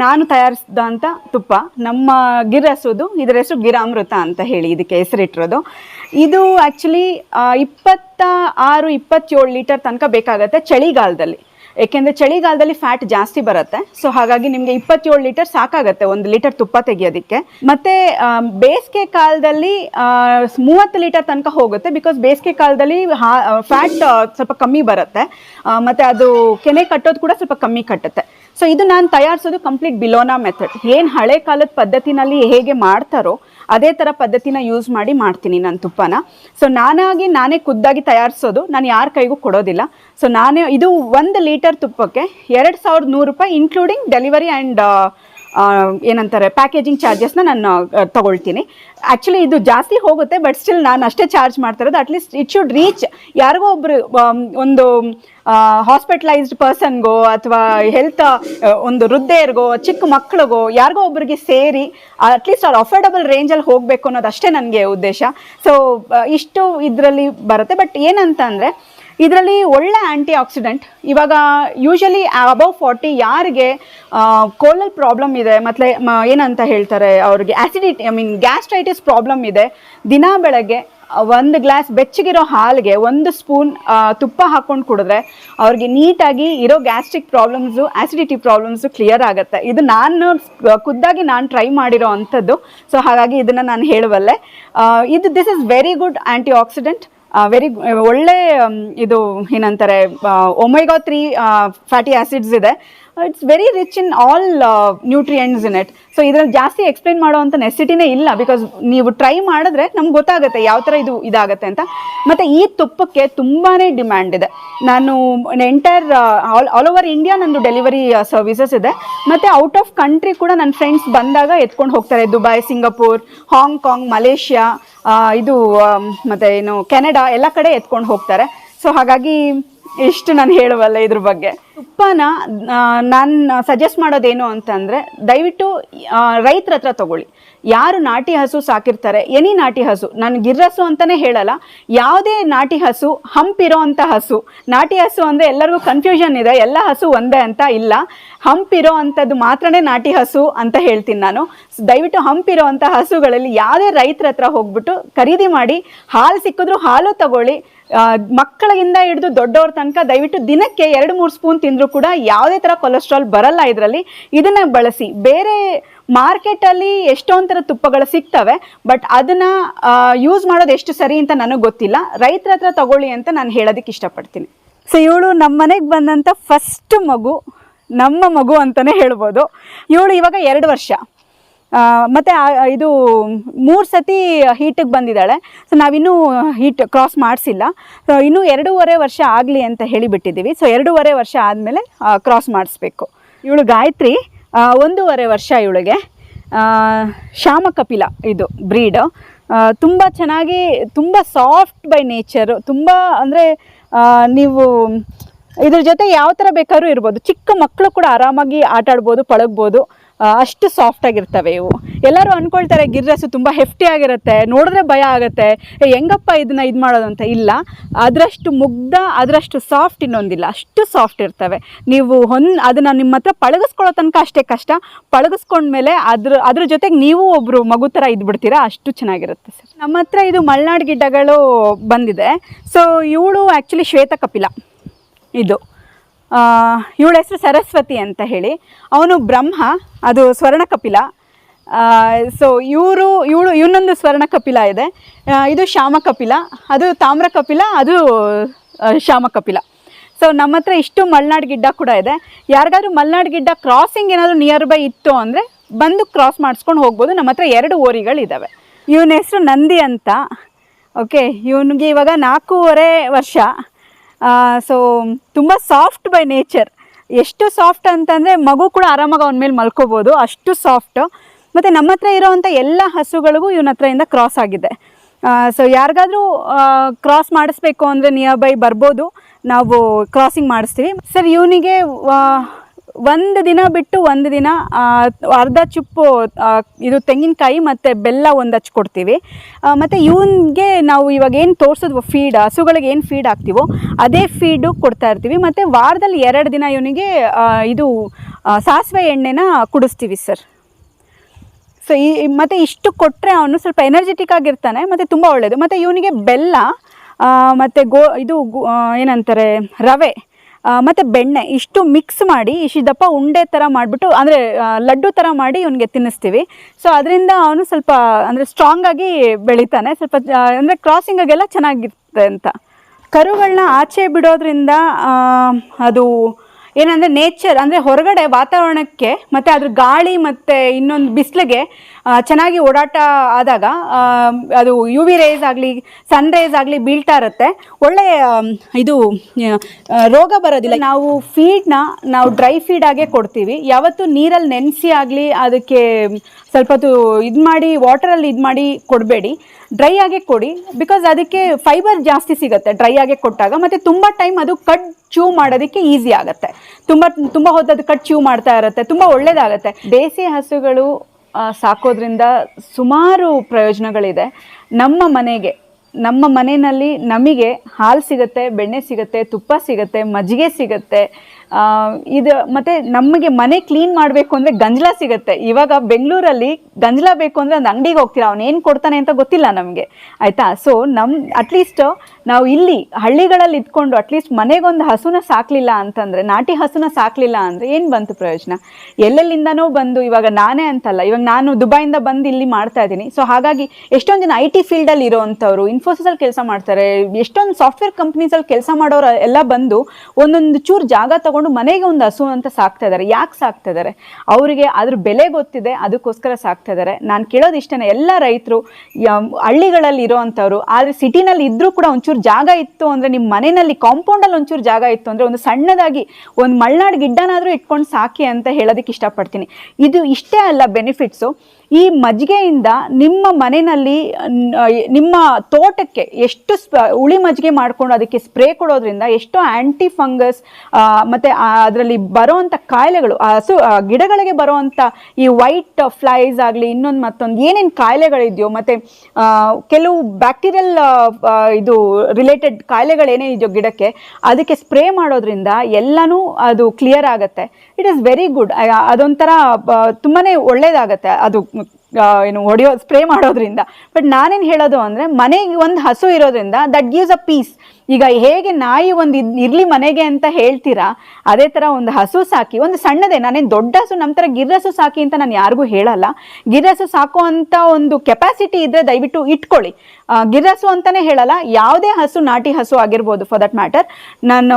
ನಾನು ತಯಾರಿಸಿದಂಥ ತುಪ್ಪ. ನಮ್ಮ ಗಿರ್ ಇದರ ಹೆಸರು ಗಿರಾಮೃತ ಅಂತ ಹೇಳಿ ಇದಕ್ಕೆ ಹೆಸರಿಟ್ಟಿರೋದು. ಇದು ಆ್ಯಕ್ಚುಲಿ ಇಪ್ಪತ್ತ ಆರು ಇಪ್ಪತ್ತೇಳು ಲೀಟರ್ ತನಕ ಬೇಕಾಗತ್ತೆ ಚಳಿಗಾಲದಲ್ಲಿ. ಏಕೆಂದರೆ ಚಳಿಗಾಲದಲ್ಲಿ ಫ್ಯಾಟ್ ಜಾಸ್ತಿ ಬರುತ್ತೆ. ಸೊ ಹಾಗಾಗಿ ನಿಮಗೆ ಇಪ್ಪತ್ತೇಳು ಲೀಟರ್ ಸಾಕಾಗುತ್ತೆ ಒಂದು ಲೀಟರ್ ತುಪ್ಪ ತೆಗಿಯೋದಕ್ಕೆ. ಮತ್ತು ಬೇಸಿಗೆ ಕಾಲದಲ್ಲಿ ಮೂವತ್ತು ಲೀಟರ್ ತನಕ ಹೋಗುತ್ತೆ ಬಿಕಾಸ್ ಬೇಸಿಗೆ ಕಾಲದಲ್ಲಿ ಫ್ಯಾಟ್ ಸ್ವಲ್ಪ ಕಮ್ಮಿ ಬರುತ್ತೆ. ಮತ್ತೆ ಅದು ಕೆನೆ ಕಟ್ಟೋದು ಕೂಡ ಸ್ವಲ್ಪ ಕಮ್ಮಿ ಕಟ್ಟುತ್ತೆ. ಸೊ ಇದು ನಾನು ತಯಾರಿಸೋದು ಕಂಪ್ಲೀಟ್ ಬಿಲೋನಾ ಮೆಥಡ್ ಏನು ಹಳೆ ಕಾಲದ ಪದ್ಧತಿನಲ್ಲಿ ಹೇಗೆ ಮಾಡ್ತಾರೋ ಅದೇ ಥರ ಪದ್ಧತಿನ ಯೂಸ್ ಮಾಡಿ ಮಾಡ್ತೀನಿ ನಾನು ತುಪ್ಪನ. ಸೊ ನಾನಾಗಿ ನಾನೇ ಖುದ್ದಾಗಿ ತಯಾರಿಸೋದು, ನಾನು ಯಾರ ಕೈಗೂ ಕೊಡೋದಿಲ್ಲ. ಸೊ ನಾನೇ, ಇದು ಒಂದು ಲೀಟರ್ ತುಪ್ಪಕ್ಕೆ ಎರಡು ಸಾವಿರದ ನೂರು ರೂಪಾಯಿ ಇನ್ಕ್ಲೂಡಿಂಗ್ ಡೆಲಿವರಿ ಆ್ಯಂಡ್ ಏನಂತಾರೆ ಪ್ಯಾಕೇಜಿಂಗ್ ಚಾರ್ಜಸ್ನ ನಾನು ತೊಗೊಳ್ತೀನಿ. ಆ್ಯಕ್ಚುಲಿ ಇದು ಜಾಸ್ತಿ ಹೋಗುತ್ತೆ ಬಟ್ ಸ್ಟಿಲ್ ನಾನು ಅಷ್ಟೇ ಚಾರ್ಜ್ ಮಾಡ್ತಿರೋದು. ಅಟ್ಲೀಸ್ಟ್ ಇಟ್ ಶುಡ್ ರೀಚ್ ಯಾರಿಗೋ ಒಬ್ರು ಒಂದು ಹಾಸ್ಪಿಟಲೈಸ್ಡ್ ಪರ್ಸನ್ಗೋ ಅಥವಾ ಹೆಲ್ತ್ ಒಂದು ವೃದ್ಧೆಯರ್ಗೋ, ಚಿಕ್ಕ ಮಕ್ಕಳಿಗೋ ಯಾರಿಗೋ ಒಬ್ಬರಿಗೆ ಸೇರಿ ಅಟ್ಲೀಸ್ಟ್ ಅವ್ರು ಅಫೋರ್ಡಬಲ್ ರೇಂಜಲ್ಲಿ ಹೋಗಬೇಕು ಅನ್ನೋದು ಅಷ್ಟೇ ನನಗೆ ಉದ್ದೇಶ. ಸೊ ಇಷ್ಟು ಇದರಲ್ಲಿ ಬರುತ್ತೆ. ಬಟ್ ಏನಂತ ಅಂದರೆ ಇದರಲ್ಲಿ ಒಳ್ಳೆ ಆ್ಯಂಟಿ ಆಕ್ಸಿಡೆಂಟ್ ಇವಾಗ ಯೂಶಲಿ ಅಬೌವ್ ಫಾರ್ಟಿ ಯಾರಿಗೆ ಕೋಲಲ್ ಪ್ರಾಬ್ಲಮ್ ಇದೆ, ಮತ್ತು ಏನಂತ ಹೇಳ್ತಾರೆ ಅವ್ರಿಗೆ acidity I mean gastritis problem ಇದೆ, ದಿನ ಬೆಳಗ್ಗೆ ಒಂದು ಗ್ಲಾಸ್ ಬೆಚ್ಚಗಿರೋ ಹಾಲಿಗೆ ಒಂದು ಸ್ಪೂನ್ ತುಪ್ಪ ಹಾಕ್ಕೊಂಡು ಕುಡಿದ್ರೆ ಅವ್ರಿಗೆ ನೀಟಾಗಿ ಇರೋ gastric problems acidity problems clear ಆಗುತ್ತೆ. ಇದು ನಾನು ಖುದ್ದಾಗಿ ನಾನು ಟ್ರೈ ಮಾಡಿರೋ ಅಂಥದ್ದು, ಸೊ ಹಾಗಾಗಿ ಇದನ್ನು ನಾನು ಹೇಳಬಲ್ಲೆ ಇದು this is very good anti oxidant very ಒಳ್ಳೆ ಇದು ಏನಂತಾರೆ ಒಮೈಗಾ ತ್ರೀ ಫ್ಯಾಟಿ ಆ್ಯಸಿಡ್ಸ್ ಇದೆ. It's very rich in all nutrients in it so ಇದ್ರಲ್ಲಿ ಜಾಸ್ತಿ ಎಕ್ಸ್ಪ್ಲೈನ್ ಮಾಡುವಂಥ ನೆಸಿಟಿನೇ ಇಲ್ಲ ಬಿಕಾಸ್ ನೀವು ಟ್ರೈ ಮಾಡಿದ್ರೆ ನಮ್ಗೆ ಗೊತ್ತಾಗುತ್ತೆ ಯಾವ ಥರ ಇದು ಇದಾಗುತ್ತೆ ಅಂತ. ಮತ್ತು ಈ ತುಪ್ಪಕ್ಕೆ ತುಂಬಾ ಡಿಮ್ಯಾಂಡ್ ಇದೆ. ನಾನು entire all all over India ನಂದು ಡೆಲಿವರಿ ಸರ್ವಿಸಸ್ ಇದೆ. ಮತ್ತು ಔಟ್ ಆಫ್ ಕಂಟ್ರಿ ಕೂಡ ನನ್ನ ಫ್ರೆಂಡ್ಸ್ ಬಂದಾಗ ಎತ್ಕೊಂಡು ಹೋಗ್ತಾರೆ. ದುಬೈ ಸಿಂಗಾಪುರ್ ಹಾಂಗ್ಕಾಂಗ್ ಮಲೇಷ್ಯಾ ಇದು ಮತ್ತು ಮತ್ತೆ ಏನು ಕೆನಡಾ ಎಲ್ಲ ಕಡೆ ಎತ್ಕೊಂಡು ಹೋಗ್ತಾರೆ. ಸೊ ಹಾಗಾಗಿ ಇಷ್ಟು ನಾನು ಹೇಳುವಲ್ಲ ಇದ್ರ ಬಗ್ಗೆ. ತುಪ್ಪನ ನಾನು ಸಜೆಸ್ಟ್ ಮಾಡೋದೇನು ಅಂತಂದರೆ ದಯವಿಟ್ಟು ರೈತರ ಹತ್ರ ತಗೊಳ್ಳಿ. ಯಾರು ನಾಟಿ ಹಸು ಸಾಕಿರ್ತಾರೆ? ಎನಿ ನಾಟಿ ಹಸು. ನಾನು ಗಿರ್ರಸು ಅಂತಲೇ ಹೇಳಲ್ಲ. ಯಾವುದೇ ನಾಟಿ ಹಸು ಹಂಪಿರೋ ಅಂಥ ಹಸು. ನಾಟಿ ಹಸು ಅಂದರೆ ಎಲ್ಲರಿಗೂ ಕನ್ಫ್ಯೂಷನ್ ಇದೆ. ಎಲ್ಲ ಹಸು ಒಂದೇ ಅಂತ ಇಲ್ಲ. ಹಂಪಿರೋ ಅಂಥದ್ದು ಮಾತ್ರನೇ ನಾಟಿ ಹಸು ಅಂತ ಹೇಳ್ತೀನಿ ನಾನು. ದಯವಿಟ್ಟು ಹಂಪಿರೋ ಅಂಥ ಹಸುಗಳಲ್ಲಿ ಯಾವುದೇ ರೈತರ ಹತ್ರ ಹೋಗ್ಬಿಟ್ಟು ಖರೀದಿ ಮಾಡಿ, ಹಾಲು ಸಿಕ್ಕಿದ್ರು ಹಾಲು ತಗೊಳ್ಳಿ. ಮಕ್ಕಳಿಂದ ಹಿಡಿದು ದೊಡ್ಡವ್ರ ತನಕ ದಯವಿಟ್ಟು ದಿನಕ್ಕೆ ಎರಡು ಮೂರು ಸ್ಪೂನ್ ತಿಂದರೂ ಕೂಡ ಯಾವುದೇ ಥರ ಕೊಲೆಸ್ಟ್ರಾಲ್ ಬರಲ್ಲ ಇದರಲ್ಲಿ. ಇದನ್ನು ಬಳಸಿ. ಬೇರೆ ಮಾರ್ಕೆಟಲ್ಲಿ ಎಷ್ಟೊಂದು ಥರ ತುಪ್ಪಗಳು ಸಿಗ್ತವೆ ಬಟ್ ಅದನ್ನು ಯೂಸ್ ಮಾಡೋದು ಎಷ್ಟು ಸರಿ ಅಂತ ನನಗೆ ಗೊತ್ತಿಲ್ಲ. ರೈತರ ಹತ್ರ ತಗೊಳ್ಳಿ ಅಂತ ನಾನು ಹೇಳೋದಕ್ಕೆ ಇಷ್ಟಪಡ್ತೀನಿ. ಸೊ ಇವಳು ನಮ್ಮ ಮನೆಗೆ ಬಂದಂಥ ಫಸ್ಟ್ ಮಗು, ನಮ್ಮ ಮಗು ಅಂತಲೇ ಹೇಳ್ಬೋದು. ಇವಳು ಇವಾಗ ಎರಡು ವರ್ಷ. ಮತ್ತು ಇದು ಮೂರು ಸತಿ ಹೀಟಿಗೆ ಬಂದಿದ್ದಾಳೆ. ಸೊ ನಾವಿನ್ನೂ ಹೀಟ್ ಕ್ರಾಸ್ ಮಾಡಿಸಿಲ್ಲ. ಸೊ ಇನ್ನೂ ಎರಡೂವರೆ ವರ್ಷ ಆಗಲಿ ಅಂತ ಹೇಳಿಬಿಟ್ಟಿದ್ದೀವಿ. ಸೊ ಎರಡೂವರೆ ವರ್ಷ ಆದಮೇಲೆ ಕ್ರಾಸ್ ಮಾಡಿಸ್ಬೇಕು. ಇವಳು ಗಾಯತ್ರಿ. ಒಂದೂವರೆ ವರ್ಷ ಇವಳಿಗೆ. ಶ್ಯಾಮ ಕಪಿಲ ಇದು ಬ್ರೀಡು. ತುಂಬ ಚೆನ್ನಾಗಿ, ತುಂಬ ಸಾಫ್ಟ್ ಬೈ ನೇಚರು ತುಂಬ ಅಂದರೆ ನೀವು ಇದ್ರ ಜೊತೆ ಯಾವ ಥರ ಬೇಕಾದ್ರೂ ಇರ್ಬೋದು. ಚಿಕ್ಕ ಮಕ್ಕಳು ಕೂಡ ಆರಾಮಾಗಿ ಆಟಾಡ್ಬೋದು, ಪಳಗ್ಬೋದು. ಅಷ್ಟು ಸಾಫ್ಟ್ ಆಗಿರ್ತವೆ ಇವು. ಎಲ್ಲರೂ ಅನ್ಕೊಳ್ತಾರೆ ಗಿರ್ರಸು ತುಂಬ ಹೆಫ್ಟಿ ಆಗಿರುತ್ತೆ, ನೋಡಿದ್ರೆ ಭಯ ಆಗುತ್ತೆ. ಹೆಂಗಪ್ಪ ಇದನ್ನ ಇದು ಮಾಡೋದು ಅಂತ? ಇಲ್ಲ. ಅದರಷ್ಟು ಮುಗ್ಧ, ಅದರಷ್ಟು ಸಾಫ್ಟ್ ಇನ್ನೊಂದಿಲ್ಲ. ಅಷ್ಟು ಸಾಫ್ಟ್ ಇರ್ತವೆ. ನೀವು ಹೊನ್, ಅದನ್ನು ನಿಮ್ಮ ಹತ್ರ ಪಳಗಿಸ್ಕೊಳ್ಳೋ ತನಕ ಅಷ್ಟೇ ಕಷ್ಟ. ಪಳಗಿಸ್ಕೊಂಡ್ಮೇಲೆ ಅದ್ರ ಅದ್ರ ಜೊತೆಗೆ ನೀವು ಒಬ್ಬರು ಮಗು ಥರ ಇದ್ಬಿಡ್ತೀರಾ ಅಷ್ಟು ಚೆನ್ನಾಗಿರುತ್ತೆ ಸರ್. ನಮ್ಮ ಹತ್ರ ಇದು ಮಲ್ನಾಡ್ ಗಿಡ್ಡಗಳು ಬಂದಿದೆ. ಸೊ ಇವಳು ಆ್ಯಕ್ಚುಲಿ ಶ್ವೇತ ಕಪಿಲ. ಇದು. ಇವಳ ಹೆಸರು ಸರಸ್ವತಿ ಅಂತ ಹೇಳಿ. ಅವನು ಬ್ರಹ್ಮ, ಅದು ಸ್ವರ್ಣ ಕಪಿಲ ಸೊ ಇವರು, ಇವಳು, ಇವನೊಂದು ಸ್ವರ್ಣ ಕಪಿಲ ಇದೆ ಇದು ಶ್ಯಾಮ ಕಪಿಲ ಅದು ತಾಮ್ರ ಕಪಿಲ ಅದು ಶ್ಯಾಮ ಕಪಿಲ ಸೊ ನಮ್ಮ ಹತ್ರ ಇಷ್ಟು ಮಲ್ನಾಡ್ ಗಿಡ್ಡ ಕೂಡ ಇದೆ. ಯಾರಿಗಾದ್ರೂ ಮಲ್ನಾಡು ಗಿಡ್ಡ ಕ್ರಾಸಿಂಗ್ ಏನಾದರೂ ನಿಯರ್ ಬೈ ಇತ್ತು ಅಂದರೆ ಬಂದು ಕ್ರಾಸ್ ಮಾಡಿಸ್ಕೊಂಡು ಹೋಗ್ಬೋದು. ನಮ್ಮ ಹತ್ರ ಎರಡು ಓರಿಗಳಿದ್ದಾವೆ ಇವನ ಹೆಸರು ನಂದಿ ಅಂತ. ಓಕೆ ಇವನಿಗೆ ಇವಾಗ ನಾಲ್ಕೂವರೆ ವರ್ಷ. ಸೊ ತುಂಬ ಸಾಫ್ಟ್ ಬೈ ನೇಚರ್ ಎಷ್ಟು ಸಾಫ್ಟ್ ಅಂತಂದರೆ ಮಗು ಕೂಡ ಆರಾಮಾಗಿ ಅವನ ಮೇಲೆ ಮಲ್ಕೋಬೋದು, ಅಷ್ಟು ಸಾಫ್ಟು ಮತ್ತು ನಮ್ಮ ಹತ್ರ ಇರೋವಂಥ ಎಲ್ಲ ಹಸುಗಳಿಗೂ ಇವನ ಹತ್ರದಿಂದ ಕ್ರಾಸ್ ಆಗಿದೆ. ಸೊ ಯಾರಿಗಾದ್ರೂ ಕ್ರಾಸ್ ಮಾಡಿಸ್ಬೇಕು ಅಂದರೆ ನಿಯರ್ ಬೈ ಬರ್ಬೋದು. ನಾವು ಕ್ರಾಸಿಂಗ್ ಮಾಡಿಸ್ತೀವಿ. ಸರ್, ಇವನಿಗೆ ಒಂದು ದಿನ ಬಿಟ್ಟು ಒಂದು ದಿನ ಅರ್ಧ ಚುಪ್ಪು ಇದು ತೆಂಗಿನಕಾಯಿ ಮತ್ತು ಬೆಲ್ಲ ಒಂದು ಹಚ್ಕೊಡ್ತೀವಿ ಮತ್ತು ಇವನಿಗೆ ನಾವು ಇವಾಗ ಏನು ತೋರಿಸಿದ್ವು ಫೀಡ್ ಹಸುಗಳಿಗೆ ಏನು ಫೀಡ್ ಹಾಕ್ತೀವೋ ಅದೇ ಫೀಡು ಕೊಡ್ತಾ ಇರ್ತೀವಿ. ಮತ್ತು ವಾರದಲ್ಲಿ ಎರಡು ದಿನ ಇವನಿಗೆ ಇದು ಸಾಸಿವೆ ಎಣ್ಣೆನ ಕುಡಿಸ್ತೀವಿ ಸರ್ ಸೊ ಈ ಮತ್ತು ಇಷ್ಟು ಕೊಟ್ಟರೆ ಅವನು ಸ್ವಲ್ಪ ಎನರ್ಜೆಟಿಕ್ ಆಗಿರ್ತಾನೆ, ಮತ್ತು ತುಂಬ ಒಳ್ಳೆಯದು ಮತ್ತು ಇವನಿಗೆ ಬೆಲ್ಲ ಮತ್ತು ಗೋ, ಇದು ಏನಂತಾರೆ, ರವೆ. ಮತ್ತು ಬೆಣ್ಣೆ ಇಷ್ಟು ಮಿಕ್ಸ್ ಮಾಡಿ ಇಷ್ಟು ದಪ್ಪ ಉಂಡೆ ಥರ ಮಾಡಿಬಿಟ್ಟು, ಅಂದರೆ ಲಡ್ಡು ಥರ ಮಾಡಿ ಇವನಿಗೆ ತಿನ್ನಿಸ್ತೀವಿ. ಸೊ ಅದರಿಂದ ಅವನು ಸ್ವಲ್ಪ, ಅಂದರೆ ಸ್ಟ್ರಾಂಗಾಗಿ ಬೆಳಿತಾನೆ. ಸ್ವಲ್ಪ ಅಂದರೆ ಕ್ರಾಸಿಂಗಾಗೆಲ್ಲ ಚೆನ್ನಾಗಿರುತ್ತೆ ಅಂತ. ಕರುಗಳನ್ನ ಆಚೆ ಬಿಡೋದ್ರಿಂದ ಅದು ಏನಂದರೆ ನೇಚರ್ ಅಂದರೆ ಹೊರಗಡೆ ವಾತಾವರಣಕ್ಕೆ ಮತ್ತು ಅದ್ರ ಗಾಳಿ ಮತ್ತು ಇನ್ನೊಂದು ಬಿಸಿಲಿಗೆ ಚೆನ್ನಾಗಿ ಓಡಾಟ ಆದಾಗ ಅದು ಯು ವಿ ರೇಸ್ ಆಗಲಿ ಸನ್ ರೇಸ್ ಆಗಲಿ ಬೀಳ್ತಾ ಇರುತ್ತೆ. ಒಳ್ಳೆಯ ಇದು ರೋಗ ಬರೋದಿಲ್ಲ. ನಾವು ಫೀಡ್ನ ನಾವು ಡ್ರೈ ಫೀಡ್ ಕೊಡ್ತೀವಿ. ಯಾವತ್ತು ನೀರಲ್ಲಿ ನೆನೆಸಿ ಆಗಲಿ, ಅದಕ್ಕೆ ಸ್ವಲ್ಪ ಇದು ಮಾಡಿ ವಾಟರಲ್ಲಿ ಇದು ಮಾಡಿ ಕೊಡಬೇಡಿ. ಡ್ರೈ ಆಗಿ ಕೊಡಿ ಬಿಕಾಸ್ ಅದಕ್ಕೆ ಫೈಬರ್ ಜಾಸ್ತಿ ಸಿಗುತ್ತೆ ಡ್ರೈ ಆಗಿ ಕೊಟ್ಟಾಗ, ಮತ್ತು ತುಂಬ ಟೈಮ್ ಅದು ಕಟ್ ಚೂ ಮಾಡೋದಕ್ಕೆ ಈಸಿ ಆಗುತ್ತೆ. ತುಂಬ ತುಂಬ ಹೊತ್ತು ಅದು ಕಟ್ ಚೂ ಮಾಡ್ತಾ ಇರುತ್ತೆ, ತುಂಬ ಒಳ್ಳೇದಾಗುತ್ತೆ. ದೇಸಿ ಹಸುಗಳು ಸಾಕೋದ್ರಿಂದ ಸುಮಾರು ಪ್ರಯೋಜನಗಳಿದೆ. ನಮ್ಮ ಮನೆಗೆ, ನಮ್ಮ ಮನೆಯಲ್ಲಿ ನಮಗೆ ಹಾಲು ಸಿಗುತ್ತೆ, ಬೆಣ್ಣೆ ಸಿಗುತ್ತೆ, ತುಪ್ಪ ಸಿಗುತ್ತೆ, ಮಜ್ಜಿಗೆ ಸಿಗುತ್ತೆ ಇದು ಮತ್ತೆ ನಮಗೆ ಮನೆ ಕ್ಲೀನ್ ಮಾಡಬೇಕು ಅಂದರೆ ಗಂಜಲ ಸಿಗುತ್ತೆ. ಇವಾಗ ಬೆಂಗಳೂರಲ್ಲಿ ಗಂಜಲ ಬೇಕು ಅಂದರೆ ಒಂದು ಅಂಗಡಿಗೆ ಹೋಗ್ತೀರಾ? ಅವ್ನು ಏನು ಕೊಡ್ತಾನೆ ಅಂತ ಗೊತ್ತಿಲ್ಲ ನಮಗೆ. ಆಯಿತಾ? ಸೊ ನಮ್ಮ ಅಟ್ಲೀಸ್ಟ್ ನಾವು ಇಲ್ಲಿ ಹಳ್ಳಿಗಳಲ್ಲಿ ಇದ್ಕೊಂಡು ಅಟ್ಲೀಸ್ಟ್ ಮನೆಗೊಂದು ಹಸುನ ಸಾಕಲಿಲ್ಲ ಅಂತಂದರೆ, ನಾಟಿ ಹಸುನ ಸಾಕಲಿಲ್ಲ ಅಂದರೆ ಏನು ಬಂತು ಪ್ರಯೋಜನ? ಎಲ್ಲೆಲ್ಲಿಂದನೋ ಬಂದು ಇವಾಗ ನಾನೇ ಅಂತಲ್ಲ, ಇವಾಗ ನಾನು ದುಬೈಯಿಂದ ಬಂದು ಇಲ್ಲಿ ಮಾಡ್ತಾ ಇದ್ದೀನಿ. ಸೊ ಹಾಗಾಗಿ ಎಷ್ಟೊಂದು ಜನ ಐ ಟಿ ಫೀಲ್ಡಲ್ಲಿ ಇರೋವಂಥವ್ರು ಇನ್ಫೋಸಿಸಲ್ಲಿ ಕೆಲಸ ಮಾಡ್ತಾರೆ, ಎಷ್ಟೊಂದು ಸಾಫ್ಟ್ವೇರ್ ಕಂಪ್ನೀಸಲ್ಲಿ ಕೆಲಸ ಮಾಡೋರು ಎಲ್ಲ ಬಂದು ಒಂದೊಂದು ಚೂರು ಜಾಗ ತಗೊಂಡು ಮನೆಗೆ ಒಂದು ಹಸು ಅಂತ ಸಾಕ್ತಾ ಇದ್ದಾರೆ ಯಾಕೆ ಸಾಕ್ತಾ ಇದ್ದಾರೆ ಅವರಿಗೆ ಅದ್ರ ಬೆಲೆ ಗೊತ್ತಿದೆ, ಅದಕ್ಕೋಸ್ಕರ ಸಾಕ್ತಾ ಇದ್ದಾರೆ ನಾನು ಕೇಳೋದು ಇಷ್ಟೇ ಎಲ್ಲ ರೈತರು ಹಳ್ಳಿಗಳಲ್ಲಿ ಇರೋವಂಥವ್ರು ಆದರೆ ಸಿಟಿನಲ್ಲಿ ಇದ್ದರೂ ಕೂಡ ಒಂಚೂರು ಜಾಗ ಇತ್ತು ಅಂದರೆ ನಿಮ್ಮ ಮನೆಯಲ್ಲಿ ಕಾಂಪೌಂಡಲ್ಲಿ ಒಂಚೂರು ಜಾಗ ಇತ್ತು ಅಂದರೆ ಒಂದು ಸಣ್ಣದಾಗಿ ಒಂದು ಮಲ್ನಾಡು ಗಿಡ್ಡನಾದರೂ ಇಟ್ಕೊಂಡು ಸಾಕಿ ಅಂತ ಹೇಳೋದಕ್ಕೆ ಇಷ್ಟಪಡ್ತೀನಿ. ಇದು ಇಷ್ಟೇ ಅಲ್ಲ ಬೆನಿಫಿಟ್ಸು ಈ ಮಜ್ಜಿಗೆಯಿಂದ ನಿಮ್ಮ ಮನೆಯಲ್ಲಿ ನಿಮ್ಮ ತೋಟಕ್ಕೆ ಎಷ್ಟು ಸ್ಪ ಉಳಿ ಮಜ್ಜಿಗೆ ಮಾಡ್ಕೊಂಡು ಅದಕ್ಕೆ ಸ್ಪ್ರೇ ಕೊಡೋದ್ರಿಂದ ಎಷ್ಟೋ ಆ್ಯಂಟಿ ಫಂಗಸ್ ಮತ್ತು ಅದರಲ್ಲಿ ಬರೋವಂಥ ಕಾಯಿಲೆಗಳು ಹಸು ಗಿಡಗಳಿಗೆ ಬರೋವಂಥ ಈ ವೈಟ್ ಫ್ಲೈಸ್ ಆಗಲಿ, ಇನ್ನೊಂದು ಮತ್ತೊಂದು ಏನೇನು ಕಾಯಿಲೆಗಳಿದೆಯೋ, ಮತ್ತು ಕೆಲವು ಬ್ಯಾಕ್ಟೀರಿಯಲ್ ಇದು ರಿಲೇಟೆಡ್ ಕಾಯಿಲೆಗಳೇನೇ ಇದೆಯೋ ಗಿಡಕ್ಕೆ, ಅದಕ್ಕೆ ಸ್ಪ್ರೇ ಮಾಡೋದ್ರಿಂದ ಎಲ್ಲನೂ ಅದು ಕ್ಲಿಯರ್ ಆಗುತ್ತೆ. ಇಟ್ ಈಸ್ ವೆರಿ ಗುಡ್ ಅದೊಂಥರ ತುಂಬಾ ಒಳ್ಳೇದಾಗತ್ತೆ. ಅದು ಏನು ಹೊಡೆಯೋ ಸ್ಪ್ರೇ ಮಾಡೋದ್ರಿಂದ. ಬಟ್ ನಾನೇನು ಹೇಳೋದು ಅಂದರೆ, ಮನೆಗೆ ಒಂದು ಹಸು ಇರೋದ್ರಿಂದ ದಟ್ ಗಿವ್ಸ್ ಅ ಪೀಸ್ ಈಗ ಹೇಗೆ ನಾಯಿ ಒಂದು ಇದು ಇರಲಿ ಮನೆಗೆ ಅಂತ ಹೇಳ್ತೀರಾ, ಅದೇ ಥರ ಒಂದು ಹಸು ಸಾಕಿ, ಒಂದು ಸಣ್ಣದೇ, ನಾನೇನು ದೊಡ್ಡ ಹಸು ನಮ್ಮ ಥರ ಗಿರ್ರಸು ಸಾಕಿ ಅಂತ ನಾನು ಯಾರಿಗೂ ಹೇಳಲ್ಲ. ಗಿರ್ರಸು ಸಾಕೋ ಅಂತ ಒಂದು ಕೆಪಾಸಿಟಿ ಇದ್ದರೆ ದಯವಿಟ್ಟು ಇಟ್ಕೊಳ್ಳಿ. ಗಿರ್ರಸು ಅಂತಲೇ ಹೇಳಲ್ಲ, ಯಾವುದೇ ಹಸು, ನಾಟಿ ಹಸು ಆಗಿರ್ಬೋದು ಫಾರ್ ದಟ್ ಮ್ಯಾಟರ್ ನಾನು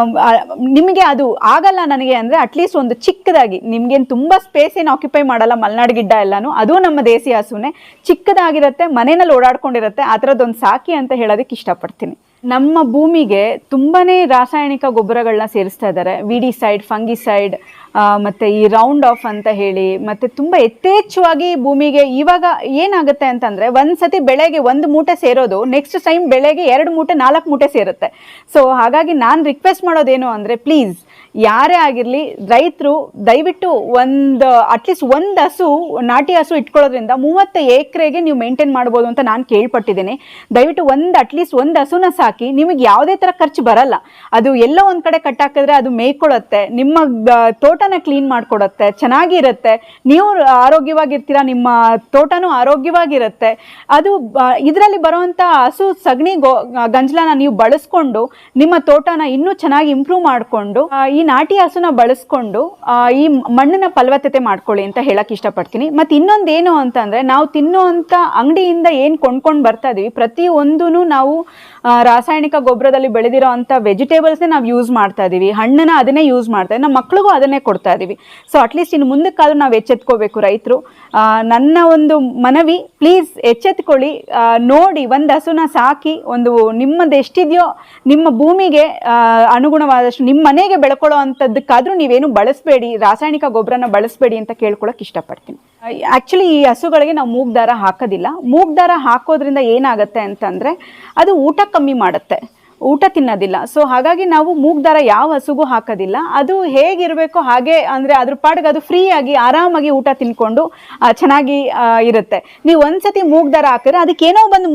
ನಿಮಗೆ ಅದು ಆಗಲ್ಲ ನನಗೆ ಅಂದರೆ ಅಟ್ಲೀಸ್ಟ್ ಒಂದು ಚಿಕ್ಕದಾಗಿ, ನಿಮಗೇನು ತುಂಬ ಸ್ಪೇಸ್ ಏನು ಆಕ್ಯುಪೈ ಮಾಡಲ್ಲ ಮಲೆನಾಡು ಗಿಡ್ಡ ಎಲ್ಲನೂ, ಅದು ನಮ್ಮ ದೇಸಿ ಹಸುನೆ ಚಿಕ್ಕದಾಗಿರುತ್ತೆ, ಮನೆಯಲ್ಲಿ ಓಡಾಡ್ಕೊಂಡಿರುತ್ತೆ ಆ ಥರದ್ದೊಂದು ಸಾಕಿ ಅಂತ ಹೇಳೋದಕ್ಕೆ ಇಷ್ಟಪಡ್ತೀನಿ. ನಮ್ಮ ಭೂಮಿಗೆ ತುಂಬಾ ರಾಸಾಯನಿಕ ಗೊಬ್ಬರಗಳನ್ನ ಸೇರಿಸ್ತಾ ಇದ್ದಾರೆ. ವಿಡಿಸೈಡ್ ಫಂಗಿಸೈಡ್ ಮತ್ತು ಈ ರೌಂಡ್ ಆಫ್ ಅಂತ ಹೇಳಿ, ಮತ್ತು ತುಂಬ ಯಥೇಚ್ಛವಾಗಿ ಭೂಮಿಗೆ ಇವಾಗ ಏನಾಗುತ್ತೆ ಅಂತಂದರೆ ಒಂದು ಸತಿ ಬೆಳೆಗೆ ಒಂದು ಮೂಟೆ ಸೇರೋದು ನೆಕ್ಸ್ಟ್ ಟೈಮ್ ಬೆಳೆಗೆ ಎರಡು ಮೂಟೆ, ನಾಲ್ಕು ಮೂಟೆ ಸೇರುತ್ತೆ. ಸೊ ಹಾಗಾಗಿ ನಾನು ರಿಕ್ವೆಸ್ಟ್ ಮಾಡೋದೇನು ಅಂದರೆ ಪ್ಲೀಸ್ ಯಾರೇ ಆಗಿರಲಿ, ರೈತರು ದಯವಿಟ್ಟು ಒಂದು ಅಟ್ಲೀಸ್ಟ್ ಒಂದು ಹಸು, ನಾಟಿ ಹಸು ಇಟ್ಕೊಳ್ಳೋದ್ರಿಂದ ಮೂವತ್ತು ಎಕರೆಗೆ ನೀವು ಮೇಂಟೈನ್ ಮಾಡ್ಬೋದು ಅಂತ ನಾನು ಕೇಳ್ಪಟ್ಟಿದ್ದೀನಿ. ದಯವಿಟ್ಟು ಒಂದು ಅಟ್ಲೀಸ್ಟ್ ಒಂದು ಹಸುನ ಸಾಕಿ, ನಿಮಗೆ ಯಾವುದೇ ಥರ ಖರ್ಚು ಬರಲ್ಲ. ಅದು ಎಲ್ಲೋ ಒಂದು ಕಡೆ ಕಟ್ಟಾಕಿದ್ರೆ ಅದು ಮೇಯ್ಕೊಳ್ಳುತ್ತೆ. ನಿಮ್ಮ ಗ- ತೋಟನ ಕ್ಲೀನ್ ಮಾಡಿಕೊಡತ್ತೆ, ಚೆನ್ನಾಗಿರುತ್ತೆ. ನೀವು ಆರೋಗ್ಯವಾಗಿರ್ತೀರ, ನಿಮ್ಮ ತೋಟನೂ ಆರೋಗ್ಯವಾಗಿರುತ್ತೆ. ಅದು ಇದರಲ್ಲಿ ಬರುವಂಥ ಹಸು, ಸಗಣಿ ಗೋ, ಗಂಜಲನ ನೀವು ಬಳಸ್ಕೊಂಡು, ನಿಮ್ಮ ತೋಟನ ಇನ್ನೂ ಚೆನ್ನಾಗಿ ಇಂಪ್ರೂವ್ ಮಾಡಿಕೊಂಡು ಈ ನಾಟಿ ಹಸುನ ಬಳಸ್ಕೊಂಡು ಈ ಮಣ್ಣಿನ ಫಲವತ್ತತೆ ಮಾಡ್ಕೊಳ್ಳಿ ಅಂತ ಹೇಳಕ್ಕೆ ಇಷ್ಟಪಡ್ತೀನಿ. ಮತ್ತು ಇನ್ನೊಂದು ಏನು ಅಂತಂದರೆ, ನಾವು ತಿನ್ನುವಂಥ ಅಂಗಡಿಯಿಂದ ಏನು ಕೊಂಡ್ಕೊಂಡು ಬರ್ತಾ ಇದೀವಿ ಒಂದೂ ನಾವು ರಾಸಾಯನಿಕ ಗೊಬ್ಬರದಲ್ಲಿ ಬೆಳೆದಿರೋ ಅಂಥ ವೆಜಿಟೇಬಲ್ಸ್ನೇ ನಾವು ಯೂಸ್ ಮಾಡ್ತಾ ಇದ್ದೀವಿ ಹಣ್ಣನ್ನ ಅದನ್ನೇ ಯೂಸ್ ಮಾಡ್ತಾ ನಮ್ಮ ಮಕ್ಳಿಗೂ ಅದನ್ನೇ ಕೊಡ್ತಾ ಇದ್ದೀವಿ ಸೊ ಅಟ್ಲೀಸ್ಟ್ ಇನ್ನು ಮುಂದಕ್ಕೆ ನಾವು ಎಚ್ಚೆತ್ಕೋಬೇಕು ರೈತರು. ನನ್ನ ಒಂದು ಮನವಿ ಪ್ಲೀಸ್ ಎಚ್ಚೆತ್ಕೊಳ್ಳಿ. ನೋಡಿ, ಒಂದು ಹಸುನ ಸಾಕಿ, ಒಂದು ನಿಮ್ಮದು ಎಷ್ಟಿದೆಯೋ, ನಿಮ್ಮ ಭೂಮಿಗೆ ಅನುಗುಣವಾದಷ್ಟು ನಿಮ್ಮ ಮನೆಗೆ ಬೆಳ್ಕೊಳ್ಳೋ ಅಂಥದ್ದಕ್ಕಾದರೂ ನೀವೇನು ಬಳಸಬೇಡಿ, ರಾಸಾಯನಿಕ ಗೊಬ್ಬರನ ಬಳಸಬೇಡಿ ಅಂತ ಕೇಳ್ಕೊಳಕ್ಕೆ ಇಷ್ಟಪಡ್ತೀನಿ. ಆ್ಯಕ್ಚುಲಿ ಈ ಹಸುಗಳಿಗೆ ನಾವು ಮೂಗ್ ದಾರ ಹಾಕೋದಿಲ್ಲ. ಮೂಗ್ ದಾರ ಹಾಕೋದ್ರಿಂದ ಏನಾಗುತ್ತೆ ಅಂತಂದರೆ, ಅದು ಊಟ ಕಮ್ಮಿ ಮಾಡುತ್ತೆ. ಊಟ ತಿನ್ನೋದಿಲ್ಲ. ಸೊ ಹಾಗಾಗಿ ನಾವು ಮೂಗ್ ದಾರ ಯಾವ ಹಸುಗೂ ಹಾಕೋದಿಲ್ಲ. ಅದು ಹೇಗಿರಬೇಕು ಹಾಗೆ ಅಂದರೆ ಅದ್ರ ಪಾಡಿಗೆ ಅದು ಫ್ರೀಯಾಗಿ ಆರಾಮಾಗಿ ಊಟ ತಿನ್ಕೊಂಡು ಚೆನ್ನಾಗಿ ಇರುತ್ತೆ. ನೀವು ಒಂದ್ಸತಿ ಮೂಗ್ ದಾರ ಹಾಕಿದ್ರೆ ಅದಕ್ಕೇನೋ ಬಂದು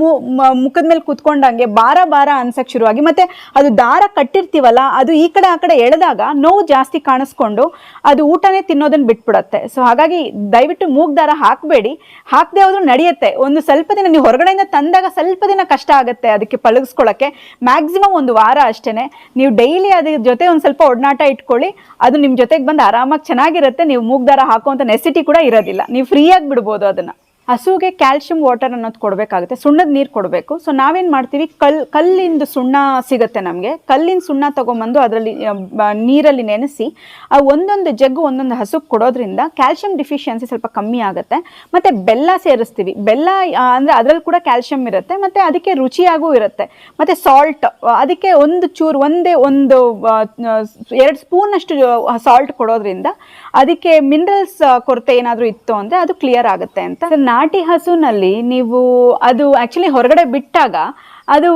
ಮುಖದ ಮೇಲೆ ಕುತ್ಕೊಂಡಂಗೆ ಬಾರ ಭಾರ ಅನ್ಸಕ್ಕೆ ಶುರುವಾಗಿ, ಮತ್ತೆ ಅದು ದಾರ ಕಟ್ಟಿರ್ತೀವಲ್ಲ, ಅದು ಈ ಕಡೆ ಆ ಕಡೆ ಎಳೆದಾಗ ನೋವು ಜಾಸ್ತಿ ಕಾಣಿಸ್ಕೊಂಡು ಅದು ಊಟನೇ ತಿನ್ನೋದನ್ನು ಬಿಟ್ಬಿಡತ್ತೆ. ಸೊ ಹಾಗಾಗಿ ದಯವಿಟ್ಟು ಮೂಗ್ ದಾರ ಹಾಕಬೇಡಿ. ಹಾಕದೆ ಹೋದ್ರೂ ನಡೆಯುತ್ತೆ. ಒಂದು ಸ್ವಲ್ಪ ದಿನ ನೀವು ಹೊರಗಡೆಯಿಂದ ತಂದಾಗ ಸ್ವಲ್ಪ ದಿನ ಕಷ್ಟ ಆಗುತ್ತೆ ಅದಕ್ಕೆ ಪಳಗಿಸ್ಕೊಳ್ಳೋಕ್ಕೆ ಮ್ಯಾಕ್ಸಿಮಮ್ ಒಂದು ವಾರ ಅಷ್ಟೇ ನೀವು ಡೈಲಿ ಅದ್ರ ಜೊತೆ ಒಂದು ಸ್ವಲ್ಪ ಒಡನಾಟ ಇಟ್ಕೊಳ್ಳಿ. ಅದು ನಿಮ್ಮ ಜೊತೆಗೆ ಬಂದು ಆರಾಮಾಗಿ ಚೆನ್ನಾಗಿರುತ್ತೆ. ನೀವು ಮೂಗ್ದಾರ ಹಾಕುವಂಥ ನೆಸಿಟಿ ಕೂಡ ಇರೋದಿಲ್ಲ. ನೀವು ಫ್ರೀಯಾಗಿ ಬಿಡ್ಬೋದು ಅದನ್ನ. ಹಸುಗೆ ಕ್ಯಾಲ್ಶಿಯಂ ವಾಟರ್ ಅನ್ನೋದು ಕೊಡಬೇಕಾಗುತ್ತೆ, ಸುಣ್ಣದ ನೀರು ಕೊಡಬೇಕು. ಸೊ ನಾವೇನು ಮಾಡ್ತೀವಿ, ಕಲ್, ಕಲ್ಲಿಂದು ಸುಣ್ಣ ಸಿಗುತ್ತೆ ನಮಗೆ. ಕಲ್ಲಿನ ಸುಣ್ಣ ತೊಗೊಂಬಂದು ಅದರಲ್ಲಿ ನೀರಲ್ಲಿ ನೆನೆಸಿ, ಆ ಒಂದೊಂದು ಜಗ್ಗು ಒಂದೊಂದು ಹಸುಗೆ ಕೊಡೋದ್ರಿಂದ ಕ್ಯಾಲ್ಶಿಯಂ ಡಿಫಿಷಿಯನ್ಸಿ ಸ್ವಲ್ಪ ಕಮ್ಮಿ ಆಗುತ್ತೆ. ಮತ್ತು ಬೆಲ್ಲ ಸೇರಿಸ್ತೀವಿ. ಬೆಲ್ಲ ಅಂದರೆ ಅದರಲ್ಲಿ ಕೂಡ ಕ್ಯಾಲ್ಶಿಯಂ ಇರುತ್ತೆ, ಮತ್ತು ಅದಕ್ಕೆ ರುಚಿಯಾಗೂ ಇರುತ್ತೆ. ಮತ್ತು ಸಾಲ್ಟ್ ಅದಕ್ಕೆ ಒಂದು ಚೂರು, ಒಂದೇ ಒಂದು ಎರಡು ಸ್ಪೂನಷ್ಟು ಸಾಲ್ಟ್ ಕೊಡೋದ್ರಿಂದ ಅದಕ್ಕೆ ಮಿನರಲ್ಸ್ ಕೊರತೆ ಏನಾದರೂ ಇತ್ತು ಅಂದರೆ ಅದು ಕ್ಲಿಯರ್ ಆಗುತ್ತೆ ಅಂತ. ನಾಟಿ ಹಸುನಲ್ಲಿ ನೀವು ಅದು ಆ್ಯಕ್ಚುಲಿ ಹೊರಗಡೆ ಬಿಟ್ಟಾಗ ಅದು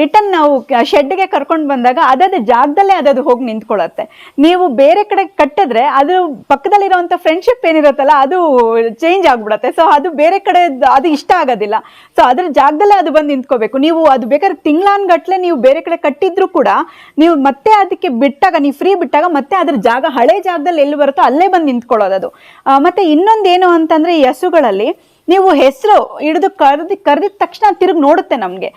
ರಿಟರ್ನ್ ನಾವು ಶೆಡ್ಗೆ ಕರ್ಕೊಂಡು ಬಂದಾಗ ಅದಾದ ಜಾಗದಲ್ಲೇ ಅದದು ಹೋಗಿ ನಿಂತ್ಕೊಳ್ಳುತ್ತೆ. ನೀವು ಬೇರೆ ಕಡೆ ಕಟ್ಟಿದ್ರೆ ಅದು ಪಕ್ಕದಲ್ಲಿರುವಂಥ ಫ್ರೆಂಡ್ಶಿಪ್ ಏನಿರುತ್ತಲ್ಲ, ಅದು ಚೇಂಜ್ ಆಗ್ಬಿಡತ್ತೆ. ಸೊ ಅದು ಬೇರೆ ಕಡೆ ಅದು ಇಷ್ಟ ಆಗೋದಿಲ್ಲ. ಸೊ ಅದ್ರ ಜಾಗದಲ್ಲೇ ಅದು ಬಂದು ನಿಂತ್ಕೋಬೇಕು. ನೀವು ಅದು ಬೇಕಾದ್ರೆ ತಿಂಗಳಾನ್ಗಟ್ಲೆ ನೀವು ಬೇರೆ ಕಡೆ ಕಟ್ಟಿದ್ರು ಕೂಡ ನೀವು ಮತ್ತೆ ಅದಕ್ಕೆ ಬಿಟ್ಟಾಗ, ನೀವು ಫ್ರೀ ಬಿಟ್ಟಾಗ ಮತ್ತೆ ಅದ್ರ ಜಾಗ ಹಳೆ ಜಾಗದಲ್ಲಿ ಎಲ್ಲಿ ಬರುತ್ತೋ ಅಲ್ಲೇ ಬಂದು ನಿಂತ್ಕೊಳ್ಳೋದು ಅದು ಮತ್ತೆ ಇನ್ನೊಂದೇನು ಅಂತಂದ್ರೆ ಈ ಹಸುಗಳಲ್ಲಿ ನೀವು ಹೆಸರು ಹಿಡಿದು ಕರೆದಿ, ಕರೆದಿದ ತಕ್ಷಣ ತಿರುಗಿ ನೋಡುತ್ತೆ ನಮಗೆ.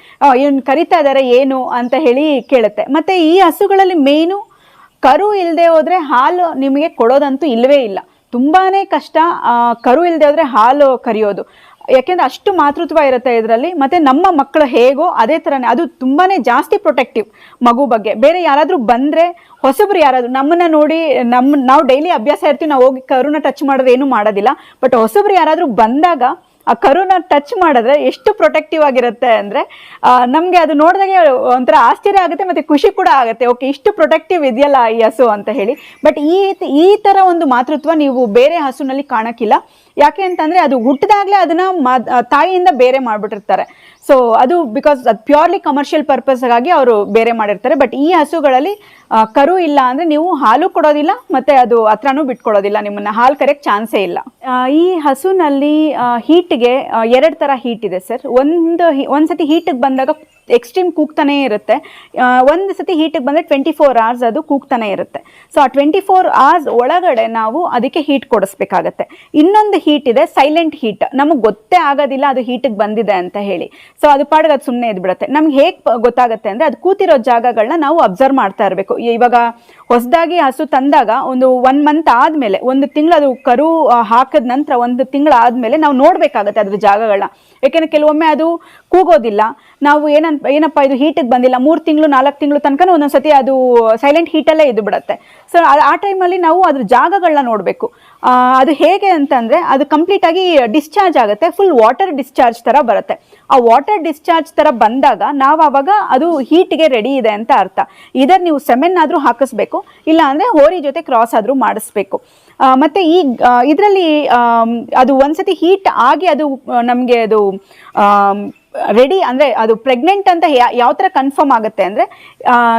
ಇವ್ನು ಕರಿತಾ ಇದ್ದಾರೆ ಏನು ಅಂತ ಹೇಳಿ ಕೇಳುತ್ತೆ. ಮತ್ತು ಈ ಹಸುಗಳಲ್ಲಿ ಮೇಯ್ನು ಕರು ಇಲ್ಲದೆ ಹೋದರೆ ಹಾಲು ನಿಮಗೆ ಕೊಡೋದಂತೂ ಇಲ್ಲವೇ ಇಲ್ಲ. ತುಂಬಾ ಕಷ್ಟ ಕರು ಇಲ್ಲದೆ ಹೋದರೆ ಹಾಲು ಕರಿಯೋದು. ಯಾಕೆಂದ್ರೆ ಅಷ್ಟು ಮಾತೃತ್ವ ಇರುತ್ತೆ ಇದರಲ್ಲಿ, ಮತ್ತೆ ನಮ್ಮ ಮಕ್ಕಳು ಹೇಗೋ ಅದೇ ಥರನೇ ಅದು ತುಂಬಾನೇ ಜಾಸ್ತಿ ಪ್ರೊಟೆಕ್ಟಿವ್ ಮಗು ಬಗ್ಗೆ. ಬೇರೆ ಯಾರಾದರೂ ಬಂದರೆ ಹೊಸಬ್ರು ಯಾರಾದರೂ, ನಮ್ಮನ್ನ ನೋಡಿ ನಮ್ಮ ನಾವು ಡೈಲಿ ಅಭ್ಯಾಸ ಇರ್ತೀವಿ, ನಾವು ಹೋಗಿ ಕರುನ ಟಚ್ ಮಾಡಿದ್ರೆ ಏನು ಮಾಡೋದಿಲ್ಲ. ಬಟ್ ಹೊಸಬ್ರು ಯಾರಾದರೂ ಬಂದಾಗ ಆ ಕರುನ ಟಚ್ ಮಾಡಿದ್ರೆ ಎಷ್ಟು ಪ್ರೊಟೆಕ್ಟಿವ್ ಆಗಿರುತ್ತೆ ಅಂದರೆ ನಮಗೆ ಅದು ನೋಡಿದಾಗ ಒಂಥರ ಆಶ್ಚರ್ಯ ಆಗುತ್ತೆ, ಮತ್ತು ಖುಷಿ ಕೂಡ ಆಗುತ್ತೆ. ಓಕೆ ಇಷ್ಟು ಪ್ರೊಟೆಕ್ಟಿವ್ ಇದೆಯಲ್ಲ ಈ ಹಸು ಅಂತ ಹೇಳಿ. ಬಟ್ ಈ ಈ ಥರ ಒಂದು ಮಾತೃತ್ವ ನೀವು ಬೇರೆ ಹಸುನಲ್ಲಿ ಕಾಣೋಕ್ಕಿಲ್ಲ. ಯಾಕೆ ಅಂತಂದರೆ ಅದು ಹುಟ್ಟಿದಾಗಲೇ ಅದನ್ನು ತಾಯಿಯಿಂದ ಬೇರೆ ಮಾಡಿಬಿಟ್ಟಿರ್ತಾರೆ. ಸೊ ಅದು ಬಿಕಾಸ್ ಅದು ಪ್ಯೂರ್ಲಿ ಕಮರ್ಷಿಯಲ್ ಪರ್ಪಸ್ಗಾಗಿ ಅವರು ಬೇರೆ ಮಾಡಿರ್ತಾರೆ. ಬಟ್ ಈ ಹಸುಗಳಲ್ಲಿ ಕರು ಇಲ್ಲ ಅಂದರೆ ನೀವು ಹಾಲು ಕೊಡೋದಿಲ್ಲ ಮತ್ತು ಅದು ಹತ್ರನೂ ಬಿಟ್ಕೊಡೋದಿಲ್ಲ. ನಿಮ್ಮನ್ನು ಹಾಲು ಕರೆಕ್ಟ್ ಚಾನ್ಸೇ ಇಲ್ಲ. ಈ ಹಸುನಲ್ಲಿ ಹೀಟ್ಗೆ ಎರಡು ಥರ ಹೀಟ್ ಇದೆ ಸರ್ ಒಂದು ಒಂದು ಸತಿ ಹೀಟಿಗೆ ಬಂದಾಗ ಎಕ್ಸ್ಟ್ರೀಮ್ ಕೂಗ್ತಾನೆ ಇರುತ್ತೆ. ಒಂದು ಸತಿ ಹೀಟಿಗೆ ಬಂದರೆ ಟ್ವೆಂಟಿ ಫೋರ್ ಅವರ್ಸ್ ಅದು ಕೂಗ್ತಾನೆ ಇರುತ್ತೆ. ಸೊ ಆ ಟ್ವೆಂಟಿ ಫೋರ್ ಅವರ್ಸ್ ಒಳಗಡೆ ನಾವು ಅದಕ್ಕೆ ಹೀಟ್ ಕೊಡಿಸ್ಬೇಕಾಗತ್ತೆ. ಇನ್ನೊಂದು ಹೀಟ್ ಇದೆ ಸೈಲೆಂಟ್ ಹೀಟ್ ನಮಗೆ ಗೊತ್ತೇ ಆಗೋದಿಲ್ಲ ಅದು ಹೀಟಿಗೆ ಬಂದಿದೆ ಅಂತ ಹೇಳಿ. ಸೊ ಅದು ಪಾಡಿಗೆ ಅದು ಸುಮ್ಮನೆ ಇದ್ಬಿಡುತ್ತೆ. ನಮ್ಗೆ ಹೇಗೆ ಗೊತ್ತಾಗುತ್ತೆ ಅಂದರೆ ಅದು ಕೂತಿರೋ ಜಾಗಗಳನ್ನ ನಾವು ಅಬ್ಸರ್ವ್ ಮಾಡ್ತಾ ಇರಬೇಕು. ಇವಾಗ ಹೊಸದಾಗಿ ಹಸು ತಂದಾಗ ಒಂದು ಒನ್ ಮಂತ್ ಆದಮೇಲೆ, ಒಂದು ತಿಂಗಳು ಅದು ಕರು ಹಾಕಿದ ನಂತರ ಒಂದು ತಿಂಗಳು ಆದಮೇಲೆ ನಾವು ನೋಡಬೇಕಾಗತ್ತೆ ಅದ್ರ ಜಾಗಗಳನ್ನ ಯಾಕೆಂದರೆ ಕೆಲವೊಮ್ಮೆ ಅದು ಕೂಗೋದಿಲ್ಲ. ನಾವು ಏನಂತ ಏನಪ್ಪ ಇದು ಹೀಟಿಗೆ ಬಂದಿಲ್ಲ, ಮೂರು ತಿಂಗಳು, ನಾಲ್ಕು ತಿಂಗಳು ತನಕ ಒಂದೊಂದು ಸತಿ ಅದು ಸೈಲೆಂಟ್ ಹೀಟಲ್ಲೇ ಇದ್ದು ಬಿಡುತ್ತೆ. ಸೊ ಆ ಟೈಮಲ್ಲಿ ನಾವು ಅದ್ರ ಜಾಗಗಳನ್ನ ನೋಡಬೇಕು. ಅದು ಹೇಗೆ ಅಂತಂದರೆ ಅದು ಕಂಪ್ಲೀಟಾಗಿ ಡಿಸ್ಚಾರ್ಜ್ ಆಗುತ್ತೆ ಫುಲ್ ವಾಟರ್ ಡಿಸ್ಚಾರ್ಜ್ ಥರ ಬರುತ್ತೆ. ಆ ವಾಟರ್ ಡಿಸ್ಚಾರ್ಜ್ ಥರ ಬಂದಾಗ ನಾವು ಆವಾಗ ಅದು ಹೀಟ್ಗೆ ರೆಡಿ ಇದೆ ಅಂತ ಅರ್ಥ. ಇದರ್ ನೀವು ಸೆಮೆನ್ ಆದರೂ ಹಾಕಿಸ್ಬೇಕು, ಇಲ್ಲ ಅಂದರೆ ಹೋರಿ ಜೊತೆ ಕ್ರಾಸ್ ಆದರೂ ಮಾಡಿಸ್ಬೇಕು. ಮತ್ತು ಮತ್ತೆ ಈ ಇದರಲ್ಲಿ ಅದು ಒಂದ್ಸತಿ ಹೀಟ್ ಆಗಿ ಅದು ನಮಗೆ ಅದು ರೆಡಿ ಅಂದರೆ ಅದು ಪ್ರೆಗ್ನೆಂಟ್ ಅಂತ ಯಾವ ಥರ ಕನ್ಫರ್ಮ್ ಆಗುತ್ತೆ ಅಂದರೆ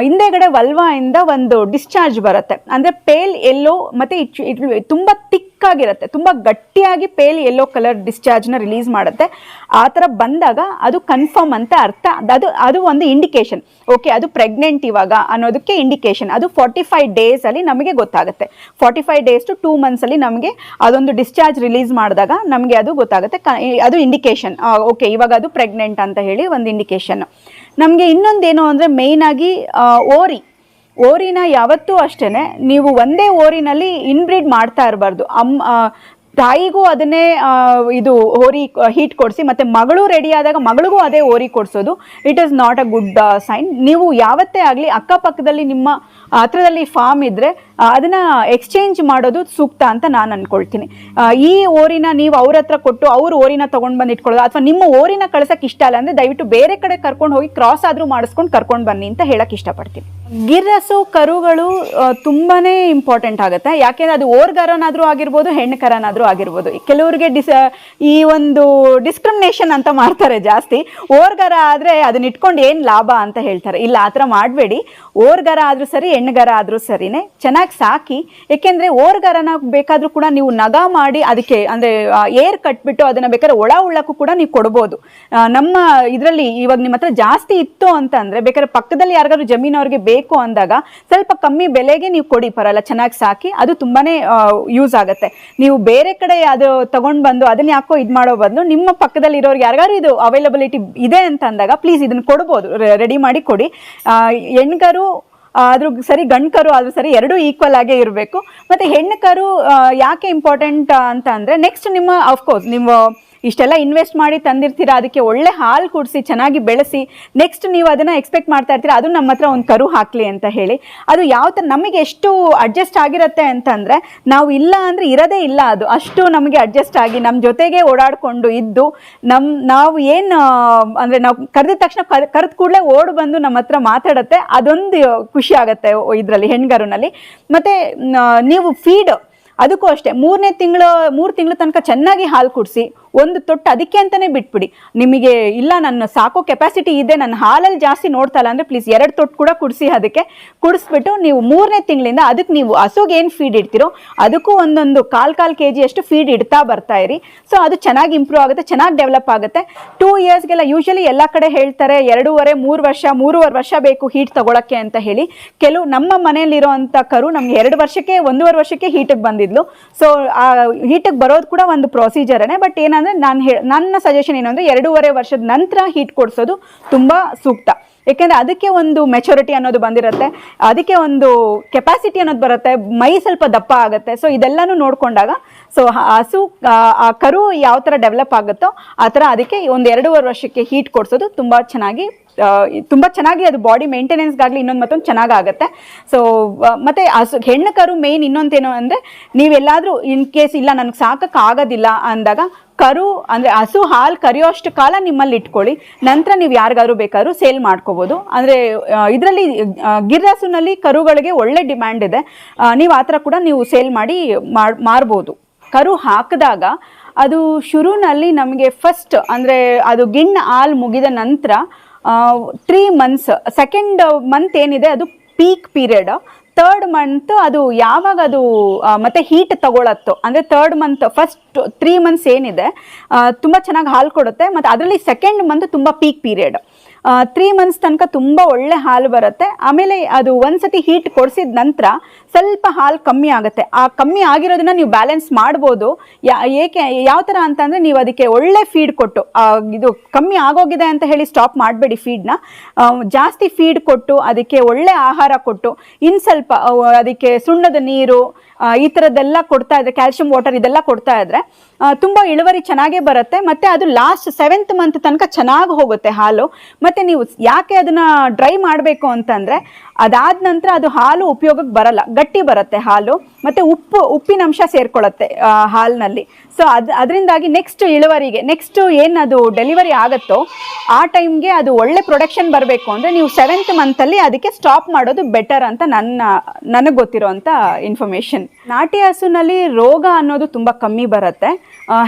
ಹಿಂದೆಗಡೆ ವಲ್ವಾಯಿಂದ ಒಂದು ಡಿಸ್ಚಾರ್ಜ್ ಬರುತ್ತೆ. ಅಂದರೆ ಪೇಲ್ ಎಲ್ಲೋ ಮತ್ತು ಇಟ್ ತುಂಬ ತಿಕ್ಕಾಗಿರುತ್ತೆ ತುಂಬ ಗಟ್ಟಿಯಾಗಿ ಪೇಲ್ ಯೆಲ್ಲೋ ಕಲರ್ ಡಿಸ್ಚಾರ್ಜ್ನ ರಿಲೀಸ್ ಮಾಡುತ್ತೆ. ಆ ಥರ ಬಂದಾಗ ಅದು ಕನ್ಫರ್ಮ್ ಅಂತ ಅರ್ಥ. ಅದು ಅದು ಒಂದು ಇಂಡಿಕೇಶನ್ ಓಕೆ ಅದು ಪ್ರೆಗ್ನೆಂಟ್ ಇವಾಗ ಅನ್ನೋದಕ್ಕೆ ಇಂಡಿಕೇಶನ್ ಅದು ಫಾರ್ಟಿ ಫೈವ್ ಡೇಸಲ್ಲಿ ನಮಗೆ ಗೊತ್ತಾಗುತ್ತೆ. Forty five days to two ಮಂತ್ಸಲ್ಲಿ ನಮಗೆ ಅದೊಂದು ಡಿಸ್ಚಾರ್ಜ್ ರಿಲೀಸ್ ಮಾಡಿದಾಗ ನಮಗೆ ಅದು ಗೊತ್ತಾಗುತ್ತೆ. ಅದು ಇಂಡಿಕೇಶನ್ ಓಕೆ ಇವಾಗ ಅದು ಪ್ರೆಗ್ನೆಂಟ್ ಅಂತ ಹೇಳಿ ಒಂದು ಇಂಡಿಕೇಶನ್ ನಮಗೆ ಇನ್ನೊಂದೇನು ಅಂದರೆ ಮೇಯ್ನಾಗಿ ಓರಿ. ಓರಿನ ಯಾವತ್ತೂ ಅಷ್ಟೇ ನೀವು ಒಂದೇ ಓರಿನಲ್ಲಿ ಇನ್ಬ್ರೀಡ್ ಮಾಡ್ತಾ ಇರಬಾರ್ದು. ಅಮ್ಮ ತಾಯಿಗೂ ಅದನ್ನೇ ಇದು ಓರಿ ಹೀಟ್ ಕೊಡಿಸಿ, ಮತ್ತು ಮಗಳು ರೆಡಿ ಆದಾಗ ಮಗಳಿಗೂ ಅದೇ ಓರಿ ಕೊಡಿಸೋದು. It is not a good sign ನೀವು ಯಾವತ್ತೇ ಆಗಲಿ ಅಕ್ಕಪಕ್ಕದಲ್ಲಿ ನಿಮ್ಮ ಹತ್ರದಲ್ಲಿ ಫಾರ್ಮ್ ಇದ್ದರೆ ಅದನ್ನು ಎಕ್ಸ್ಚೇಂಜ್ ಮಾಡೋದು ಸೂಕ್ತ ಅಂತ ನಾನು ಅಂದ್ಕೊಳ್ತೀನಿ ಈ ಓರಿನ ನೀವು ಅವ್ರ ಹತ್ರ ಕೊಟ್ಟು ಅವ್ರ ಓರಿನ ತೊಗೊಂಡು ಬಂದು ಇಟ್ಕೊಳ್ಳೋದು. ಅಥವಾ ನಿಮ್ಮ ಓರಿನ ಕಳ್ಸೋಕ್ಕೆ ಇಷ್ಟ ಇಲ್ಲ ಅಂದರೆ ದಯವಿಟ್ಟು ಬೇರೆ ಕಡೆ ಕರ್ಕೊಂಡು ಹೋಗಿ ಕ್ರಾಸ್ ಆದರೂ ಮಾಡಿಸ್ಕೊಂಡು ಕರ್ಕೊಂಡು ಬನ್ನಿ ಅಂತ ಹೇಳೋಕ್ಕೆ ಇಷ್ಟಪಡ್ತೀನಿ. ಗಿರ್ರಸು ಕರುಗಳು ತುಂಬಾನೇ ಇಂಪಾರ್ಟೆಂಟ್ ಆಗುತ್ತೆ. ಯಾಕೆಂದ್ರೆ ಅದು ಓರ್ಗರನಾದ್ರೂ ಆಗಿರ್ಬೋದು ಹೆಣ್ಣು ಕರನಾದ್ರೂ ಆಗಿರ್ಬೋದು. ಕೆಲವರಿಗೆ ಡಿಸ್ ಈ ಒಂದು ಡಿಸ್ಕ್ರಿಮಿನೇಷನ್ ಅಂತ ಮಾಡ್ತಾರೆ ಜಾಸ್ತಿ. ಓರ್ಗರ ಆದ್ರೆ ಅದನ್ನ ಇಟ್ಕೊಂಡು ಏನ್ ಲಾಭ ಅಂತ ಹೇಳ್ತಾರೆ. ಇಲ್ಲ, ಆ ಥರ ಮಾಡಬೇಡಿ. ಓರ್ಗರ ಆದ್ರೂ ಸರಿ, ಹೆಣ್ಣುಗರ ಆದ್ರೂ ಸರಿನೇ. ಚೆನ್ನಾಗಿ ಸಾಕಿ. ಏಕೆಂದರೆ ಓರ್ಗರನ ಬೇಕಾದರೂ ಕೂಡ ನೀವು ನಗ ಮಾಡಿ ಅದಕ್ಕೆ, ಅಂದ್ರೆ ಏರ್ ಕಟ್ಬಿಟ್ಟು ಅದನ್ನ ಬೇಕಾದ್ರೆ ಒಳ ಉಳ್ಳಕ್ಕೂ ಕೂಡ ನೀವು ಕೊಡ್ಬೋದು. ನಮ್ಮ ಇದರಲ್ಲಿ ಇವಾಗ ನಿಮ್ಮ ಹತ್ರ ಜಾಸ್ತಿ ಇತ್ತು ಅಂತಂದರೆ ಬೇಕಾದ್ರೆ ಪಕ್ಕದಲ್ಲಿ ಯಾರಿಗಾದ್ರು ಜಮೀನವ್ರಿಗೆ ಬೇಕು ಅಂದಾಗ ಸ್ವಲ್ಪ ಕಮ್ಮಿ ಬೆಲೆಗೆ ನೀವು ಕೊಡಿ ಪರಲ್ಲ, ಚೆನ್ನಾಗಿ ಸಾಕಿ. ಅದು ತುಂಬಾನೇ ಯೂಸ್ ಆಗುತ್ತೆ. ನೀವು ಬೇರೆ ಕಡೆ ಅದು ತಗೊಂಡ್ ಬಂದು ಅದನ್ನ ಯಾಕೋ ಇದು ಮಾಡೋ ಬದಲು ನಿಮ್ಮ ಪಕ್ಕದಲ್ಲಿ ಇರೋರಿಗೆ ಯಾರಿಗಾರು ಇದು ಅವೈಲಬಿಲಿಟಿ ಇದೆ ಅಂತ ಅಂದಾಗ ಪ್ಲೀಸ್ ಇದನ್ನು ಕೊಡ್ಬೋದು. ರೆಡಿ ಮಾಡಿ ಕೊಡಿ. ಹೆಣ್ಗರು ಆದ್ರೂ ಸರಿ ಗಂಡ್ಕರು ಆದ್ರೂ ಸರಿ ಎರಡು ಈಕ್ವಲ್ ಆಗೇ ಇರಬೇಕು. ಮತ್ತೆ ಹೆಣ್ಣು ಕರು ಯಾಕೆ ಇಂಪಾರ್ಟೆಂಟ್ ಅಂತ ಅಂದ್ರೆ ನೆಕ್ಸ್ಟ್ ನಿಮ್ಮ ಅಫ್ಕೋರ್ಸ್ ನೀವು ಇಷ್ಟೆಲ್ಲ ಇನ್ವೆಸ್ಟ್ ಮಾಡಿ ತಂದಿರ್ತೀರಾ? ಅದಕ್ಕೆ ಒಳ್ಳೆ ಹಾಲು ಕುಡಿಸಿ, ಚೆನ್ನಾಗಿ ಬೆಳೆಸಿ ನೆಕ್ಸ್ಟ್ ನೀವು ಅದನ್ನು ಎಕ್ಸ್ಪೆಕ್ಟ್ ಮಾಡ್ತಾ ಇರ್ತೀರ? ಅದು ನಮ್ಮ ಹತ್ರ ಒಂದು ಕರು ಹಾಕಲಿ ಅಂತ ಹೇಳಿ. ಅದು ಯಾವ ಥರ ನಮಗೆ ಎಷ್ಟು ಅಡ್ಜಸ್ಟ್ ಆಗಿರುತ್ತೆ ಅಂತಂದರೆ, ನಾವು ಇಲ್ಲ ಅಂದರೆ ಇರೋದೇ ಇಲ್ಲ ಅದು. ಅಷ್ಟು ನಮಗೆ ಅಡ್ಜಸ್ಟ್ ಆಗಿ ನಮ್ಮ ಜೊತೆಗೆ ಓಡಾಡಿಕೊಂಡು ಇದ್ದು ನಮ್ಮ ನಾವು ಏನು ಅಂದರೆ ನಾವು ಕರೆದ ತಕ್ಷಣ ಕರೆದ ಕೂಡಲೇ ಓಡ್ ಬಂದು ನಮ್ಮ ಹತ್ರ ಮಾತಾಡುತ್ತೆ, ಅದೊಂದು ಖುಷಿ ಆಗುತ್ತೆ ಇದರಲ್ಲಿ, ಹೆಣ್ಗರುನಲ್ಲಿ. ಮತ್ತು ನೀವು ಫೀಡ್ ಅದಕ್ಕೂ ಅಷ್ಟೇ. ಮೂರನೇ ತಿಂಗಳು, ಮೂರು ತಿಂಗಳ ತನಕ ಚೆನ್ನಾಗಿ ಹಾಲು ಕುಡಿಸಿ ಒಂದು ತೊಟ್ಟು ಅದಕ್ಕೆ ಅಂತಲೇ ಬಿಟ್ಬಿಡಿ. ನಿಮಗೆ ಇಲ್ಲ, ನನ್ನ ಸಾಕೋ ಕೆಪಾಸಿಟಿ ಇದೆ, ನನ್ನ ಹಾಲಲ್ಲಿ ಜಾಸ್ತಿ ನೋಡ್ತಾ ಇಲ್ಲ ಅಂದರೆ ಪ್ಲೀಸ್ ಎರಡು ತೊಟ್ಟು ಕೂಡ ಕುಡಿಸಿ ಅದಕ್ಕೆ ಕುಡಿಸ್ಬಿಟ್ಟು ನೀವು ಮೂರನೇ ತಿಂಗಳಿಂದ ಅದಕ್ಕೆ ನೀವು ಹಸುಗೆ ಏನು ಫೀಡ್ ಇಡ್ತೀರೋ ಅದಕ್ಕೂ ಒಂದೊಂದು ಕಾಲು ಕಾಲು ಕೆ ಜಿಯಷ್ಟು ಫೀಡ್ ಇಡ್ತಾ ಬರ್ತಾ ಇರಿ. ಸೊ ಅದು ಚೆನ್ನಾಗಿ ಇಂಪ್ರೂವ್ ಆಗುತ್ತೆ, ಚೆನ್ನಾಗಿ ಡೆವಲಪ್ ಆಗುತ್ತೆ. ಟೂ ಇಯರ್ಸ್ಗೆಲ್ಲ ಯೂಶಲಿ ಎಲ್ಲ ಕಡೆ ಹೇಳ್ತಾರೆ, ಎರಡೂವರೆ, ಮೂರು ವರ್ಷ, ಮೂರುವರೆ ವರ್ಷ ಬೇಕು ಹೀಟ್ ತಗೊಳಕ್ಕೆ ಅಂತ ಹೇಳಿ. ಕೆಲವು ನಮ್ಮ ಮನೆಯಲ್ಲಿರೋ ಅಂಥ ಕರು ನಮ್ಗೆ ಎರಡು ವರ್ಷಕ್ಕೆ, ಒಂದೂವರೆ ವರ್ಷಕ್ಕೆ ಹೀಟಿಗೆ ಬಂದಿದ್ಲು. ಸೊ ಆ ಹೀಟಿಗೆ ಬರೋದು ಕೂಡ ಒಂದು ಪ್ರೊಸೀಜರೇ ಬಟ್ ಏನಂದ್ರೆ ನಾನು ಹೇ, ನನ್ನ ಸಜೆಷನ್ ಏನು ಅಂದರೆ ಎರಡೂವರೆ ವರ್ಷದ ನಂತರ ಹೀಟ್ ಕೊಡಿಸೋದು ತುಂಬ ಸೂಕ್ತ. ಯಾಕೆಂದ್ರೆ ಅದಕ್ಕೆ ಒಂದು ಮೆಚುರಿಟಿ ಅನ್ನೋದು ಬಂದಿರುತ್ತೆ, ಅದಕ್ಕೆ ಒಂದು ಕೆಪಾಸಿಟಿ ಅನ್ನೋದು ಬರುತ್ತೆ, ಮೈ ಸ್ವಲ್ಪ ದಪ್ಪ ಆಗುತ್ತೆ. ಸೊ ಇದೆಲ್ಲನೂ ನೋಡ್ಕೊಂಡಾಗ ಸೊ ಹಸು ಆ, ಕರು ಯಾವ ಥರ ಡೆವಲಪ್ ಆಗುತ್ತೋ ಆ ಥರ ಅದಕ್ಕೆ ಒಂದು ಎರಡೂವರೆ ವರ್ಷಕ್ಕೆ ಹೀಟ್ ಕೊಡಿಸೋದು ತುಂಬ ಚೆನ್ನಾಗಿ ತುಂಬ ಚೆನ್ನಾಗಿ ಅದು ಬಾಡಿ ಮೇಂಟೆನೆನ್ಸ್ಗಾಗಲಿ ಇನ್ನೊಂದು ಮತ್ತೊಂದು ಚೆನ್ನಾಗಾಗುತ್ತೆ ಸೊ ಮತ್ತು ಹಸು ಹೆಣ್ಣು ಕರು ಮೇನ್ ಇನ್ನೊಂದೇನು ಅಂದರೆ ನೀವೆಲ್ಲಾದರೂ ಇನ್ ಕೇಸ್ ಇಲ್ಲ ನನಗೆ ಸಾಕಕ್ಕಾಗೋದಿಲ್ಲ ಅಂದಾಗ ಕರು ಅಂದರೆ ಹಸು ಹಾಲು ಕರಿಯೋಷ್ಟು ಕಾಲ ನಿಮ್ಮಲ್ಲಿ ಇಟ್ಕೊಳ್ಳಿ. ನಂತರ ನೀವು ಯಾರಿಗಾದ್ರು ಬೇಕಾದ್ರೂ ಸೇಲ್ ಮಾಡ್ಕೋಬೋದು. ಅಂದರೆ ಇದರಲ್ಲಿ ಗಿರ್ರಾಸುನಲ್ಲಿ ಕರುಗಳಿಗೆ ಒಳ್ಳೆ ಡಿಮ್ಯಾಂಡ್ ಇದೆ. ನೀವು ಆ ಥರ ಕೂಡ ನೀವು ಸೇಲ್ ಮಾಡಿ ಮಾರ್ ಮಾರ್ಬೋದು. ಕರು ಹಾಕಿದಾಗ ಅದು ಶುರುನಲ್ಲಿ ನಮಗೆ ಫಸ್ಟ್ ಅಂದರೆ ಅದು ಗಿಣ್ಣ ಹಾಲು ಮುಗಿದ ನಂತರ ತ್ರೀ ಮಂತ್ಸ್ ಸೆಕೆಂಡ್ ಮಂತ್ ಏನಿದೆ ಅದು ಪೀಕ್ ಪೀರಿಯಡ್ ತರ್ಡ್ ಮಂತ್ ಅದು ಯಾವಾಗ ಅದು ಮತ್ತೆ ಹೀಟ್ ತಗೊಳತ್ತೋ. ಅಂದರೆ third month first three months ಏನಿದೆ ತುಂಬ ಚೆನ್ನಾಗಿ ಹಾಲು ಕೊಡುತ್ತೆ, ಮತ್ತು ಅದರಲ್ಲಿ ಸೆಕೆಂಡ್ ಮಂತ್ ತುಂಬ ಪೀಕ್ ಪೀರಿಯಡ್ ತ್ರೀ ಮಂತ್ಸ್ ತನಕ ತುಂಬ ಒಳ್ಳೆ ಹಾಲು ಬರುತ್ತೆ. ಆಮೇಲೆ ಅದು ಒಂದು ಸತಿ ಹೀಟ್ ಕೊಡಿಸಿದ ನಂತರ ಸ್ವಲ್ಪ ಹಾಲು ಕಮ್ಮಿ ಆಗುತ್ತೆ. ಆ ಕಮ್ಮಿ ಆಗಿರೋದನ್ನ ನೀವು ಬ್ಯಾಲೆನ್ಸ್ ಮಾಡ್ಬೋದು. ಯಾ, ಏಕೆ, ಯಾವ ಥರ ಅಂತಂದರೆ ನೀವು ಅದಕ್ಕೆ ಒಳ್ಳೆ ಫೀಡ್ ಕೊಟ್ಟು ಇದು ಕಮ್ಮಿ ಆಗೋಗಿದೆ ಅಂತ ಹೇಳಿ ಸ್ಟಾಪ್ ಮಾಡಬೇಡಿ ಫೀಡ್ನ ಜಾಸ್ತಿ ಫೀಡ್ ಕೊಟ್ಟು, ಅದಕ್ಕೆ ಒಳ್ಳೆ ಆಹಾರ ಕೊಟ್ಟು ಇನ್ನು ಸ್ವಲ್ಪ ಅದಕ್ಕೆ ಸುಣ್ಣದ ನೀರು ಈ ಥರದ್ದೆಲ್ಲ ಕೊಡ್ತಾ ಇದ್ರೆ ಕ್ಯಾಲ್ಶಿಯಂ ವಾಟರ್ ಇದೆಲ್ಲ ಕೊಡ್ತಾ ಇದ್ರೆ ತುಂಬ ಇಳುವರಿ ಚೆನ್ನಾಗೇ ಬರುತ್ತೆ. ಮತ್ತು ಅದು ಲಾಸ್ಟ್ ಸೆವೆಂತ್ ಮಂತ್ ತನಕ ಚೆನ್ನಾಗಿ ಹೋಗುತ್ತೆ ಹಾಲು. ಮತ್ತು ನೀವು ಯಾಕೆ ಅದನ್ನು ಡ್ರೈ ಮಾಡಬೇಕು ಅಂತಂದರೆ, ಅದಾದ ನಂತರ ಅದು ಹಾಲು ಉಪಯೋಗಕ್ಕೆ ಬರಲ್ಲ. ಗಟ್ಟಿ ಬರುತ್ತೆ ಹಾಲು. ಮತ್ತೆ ಉಪ್ಪು, ಉಪ್ಪಿನ ಅಂಶ ಸೇರ್ಕೊಳ್ಳುತ್ತೆ ಹಾಲಿನಲ್ಲಿ. ಸೊ ಅದು, ಅದರಿಂದಾಗಿ ನೆಕ್ಸ್ಟ್ ಇಳುವರಿಗೆ ನೆಕ್ಸ್ಟ್ ಏನು ಅದು ಡೆಲಿವರಿ ಆಗುತ್ತೋ, ಆ ಟೈಮ್ಗೆ ಅದು ಒಳ್ಳೆ ಪ್ರೊಡಕ್ಷನ್ ಬರಬೇಕು ಅಂದರೆ ನೀವು ಸೆವೆಂತ್ ಮಂತಲ್ಲಿ ಅದಕ್ಕೆ ಸ್ಟಾಪ್ ಮಾಡೋದು ಬೆಟರ್ ಅಂತ ನನ್ನ, ನನಗೆ ಗೊತ್ತಿರೋಂಥ ಇನ್ಫಾರ್ಮೇಷನ್ ನಾಟಿ ಹಸುನಲ್ಲಿ ರೋಗ ಅನ್ನೋದು ತುಂಬ ಕಮ್ಮಿ ಬರುತ್ತೆ.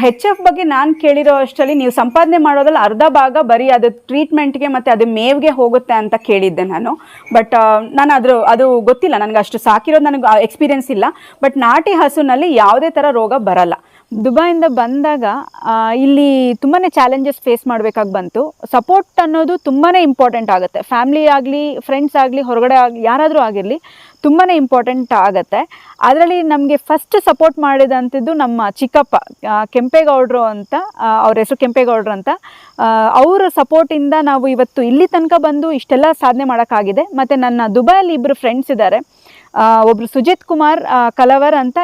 ಹೆಚ್ ಎಫ್ ಬಗ್ಗೆ ನಾನು ಕೇಳಿರೋ ಅಷ್ಟರಲ್ಲಿ ನೀವು ಸಂಪಾದನೆ ಮಾಡೋದ್ರಲ್ಲಿ ಅರ್ಧ ಭಾಗ ಬರೀ ಅದು ಟ್ರೀಟ್ಮೆಂಟ್ಗೆ ಮತ್ತು ಅದು ಮೇವ್ಗೆ ಹೋಗುತ್ತೆ ಅಂತ ಕೇಳಿದ್ದೆ ನಾನು. ಬಟ್ ನಾನು ಅದ್ರ ಅದು ಗೊತ್ತಿಲ್ಲ, ನನಗೆ ಅಷ್ಟು ಸಾಕಿರೋದು ನನಗೆ ಎಕ್ಸ್ಪೀರಿಯನ್ಸ್ ಇಲ್ಲ. ಬಟ್ ನಾಟಿ ಹಸುನಲ್ಲಿ ಯಾವುದೇ ಥರ ರೋಗ ಬರಲ್ಲ. ದುಬೈಯಿಂದ ಬಂದಾಗ ಇಲ್ಲಿ ತುಂಬಾ ಚಾಲೆಂಜಸ್ ಫೇಸ್ ಮಾಡಬೇಕಾಗಿ ಬಂತು. ಸಪೋರ್ಟ್ ಅನ್ನೋದು ತುಂಬಾ ಇಂಪಾರ್ಟೆಂಟ್ ಆಗುತ್ತೆ. ಫ್ಯಾಮ್ಲಿ ಆಗಲಿ ಫ್ರೆಂಡ್ಸ್ ಆಗಲಿ, ಹೊರಗಡೆ ಆಗಲಿ, ಯಾರಾದರೂ ಆಗಿರಲಿ ತುಂಬಾ ಇಂಪಾರ್ಟೆಂಟ್ ಆಗುತ್ತೆ. ಅದರಲ್ಲಿ ನಮಗೆ ಫಸ್ಟ್ ಸಪೋರ್ಟ್ ಮಾಡಿದಂಥದ್ದು ನಮ್ಮ ಚಿಕ್ಕಪ್ಪ ಕೆಂಪೇಗೌಡರು ಅಂತ ಅವ್ರ ಹೆಸರು ಕೆಂಪೇಗೌಡರು ಅಂತ. ಅವರ ಸಪೋರ್ಟಿಂದ ನಾವು ಇವತ್ತು ಇಲ್ಲಿ ತನಕ ಬಂದು ಇಷ್ಟೆಲ್ಲ ಸಾಧನೆ ಮಾಡೋಕ್ಕಾಗಿದೆ. ಮತ್ತು ನನ್ನ ದುಬೈಯಲ್ಲಿ ಇಬ್ಬರು ಫ್ರೆಂಡ್ಸ್ ಇದ್ದಾರೆ. ಆ, ಒಬ್ರು ಸುಜಿತ್ ಕುಮಾರ್ ಕಲವರ್ ಅಂತ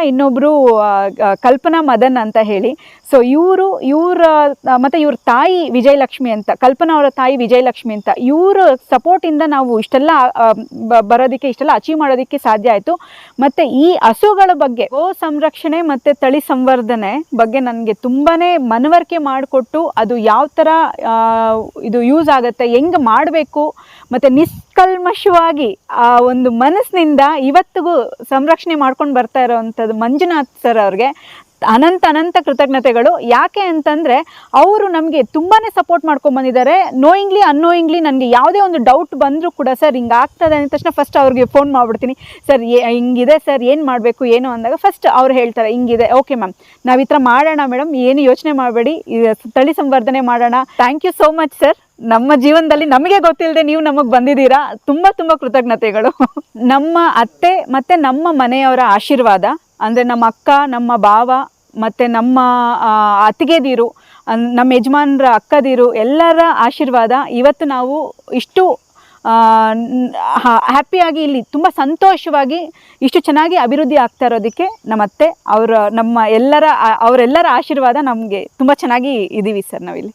ಆ, ಕಲ್ಪನಾ ಮದನ್ ಅಂತ ಹೇಳಿ. ಸೊ ಇವರು, ಇವರ ಮತ್ತು ಇವ್ರ ತಾಯಿ ವಿಜಯಲಕ್ಷ್ಮಿ ಅಂತ, ಕಲ್ಪನಾ ಅವರ ತಾಯಿ ವಿಜಯಲಕ್ಷ್ಮಿ ಅಂತ, ಇವ್ರ ಸಪೋರ್ಟಿಂದ ನಾವು ಇಷ್ಟೆಲ್ಲ ಬರೋದಕ್ಕೆ, ಇಷ್ಟೆಲ್ಲ ಅಚೀವ್ ಮಾಡೋದಕ್ಕೆ ಸಾಧ್ಯ ಆಯಿತು. ಮತ್ತು ಈ ಹಸುಗಳ ಬಗ್ಗೆ, ಗೋ ಸಂರಕ್ಷಣೆ ಮತ್ತು ತಳಿ ಸಂವರ್ಧನೆ ಬಗ್ಗೆ ನನಗೆ ತುಂಬಾ ಮನವರಿಕೆ ಮಾಡಿಕೊಟ್ಟು ಅದು ಯಾವ ಥರ ಇದು ಯೂಸ್ ಆಗುತ್ತೆ, ಹೆಂಗೆ ಮಾಡಬೇಕು, ಮತ್ತು ನಿಷ್ಕಲ್ಮಶವಾಗಿ, ಆ, ಒಂದು ಮನಸ್ಸಿನಿಂದ ಇವತ್ತಿಗೂ ಸಂರಕ್ಷಣೆ ಮಾಡ್ಕೊಂಡು ಬರ್ತಾ ಇರೋವಂಥದ್ದು ಮಂಜುನಾಥ್ ಸರ್ ಅವ್ರಿಗೆ. ಅನಂತ ಅನಂತ ಕೃತಜ್ಞತೆಗಳು. ಯಾಕೆ ಅಂತಂದರೆ ಅವರು ನಮಗೆ ತುಂಬಾ ಸಪೋರ್ಟ್ ಮಾಡ್ಕೊಂಡು ಬಂದಿದ್ದಾರೆ. ನೋಯಿಂಗ್ಲಿ ಅನ್ನೋಯಿಂಗ್ಲಿ ನನಗೆ ಯಾವುದೇ ಒಂದು ಡೌಟ್ ಬಂದರೂ ಕೂಡ ಸರ್ ಹಿಂಗೆ ಆಗ್ತದೆ ಅಂದ ತಕ್ಷಣ ಫಸ್ಟ್ ಅವ್ರಿಗೆ ಫೋನ್ ಮಾಡಿಬಿಡ್ತೀನಿ. ಸರ್ ಹಿಂಗಿದೆ ಸರ್ ಏನು ಮಾಡಬೇಕು, ಏನು? ಅಂದಾಗ ಫಸ್ಟ್ ಅವ್ರು ಹೇಳ್ತಾರೆ, ಹಿಂಗಿದೆ. ಓಕೆ ಮ್ಯಾಮ್ ನಾವು ಈ ಥರ ಮಾಡೋಣ ಮೇಡಮ್ ಏನು ಯೋಚನೆ ಮಾಡಬೇಡಿ. ತಳಿ ಸಂವರ್ಧನೆ ಮಾಡೋಣ. Thank you so much sir ನಮ್ಮ ಜೀವನದಲ್ಲಿ ನಮಗೆ ಗೊತ್ತಿಲ್ಲದೆ ನೀವು ನಮಗೆ ಬಂದಿದ್ದೀರಾ. ತುಂಬ ತುಂಬ ಕೃತಜ್ಞತೆಗಳು. ನಮ್ಮ ಅತ್ತೆ ಮತ್ತು ನಮ್ಮ ಮನೆಯವರ ಆಶೀರ್ವಾದ. ಅಂದರೆ ನಮ್ಮ ಅಕ್ಕ, ನಮ್ಮ ಭಾವ ಮತ್ತು ನಮ್ಮ ಅತ್ತಿಗೆದಿರು ನಮ್ಮ ಯಜಮಾನ್ರ ಅಕ್ಕದಿರು ಎಲ್ಲರ ಆಶೀರ್ವಾದ ಇವತ್ತು ನಾವು ಇಷ್ಟು ಹ್ಯಾಪಿಯಾಗಿ ಇಲ್ಲಿ ತುಂಬ ಸಂತೋಷವಾಗಿ ಇಷ್ಟು ಚೆನ್ನಾಗಿ ಅಭಿವೃದ್ಧಿ ಆಗ್ತಾ ಇರೋದಕ್ಕೆ ನಮ್ಮ ಅತ್ತೆ ಅವರ, ನಮ್ಮ ಎಲ್ಲರ ಅವರೆಲ್ಲರ ಆಶೀರ್ವಾದ ನಮಗೆ ತುಂಬ ಚೆನ್ನಾಗಿ ಇದ್ದೀವಿ ಸರ್ ನಾವಿಲ್ಲಿ.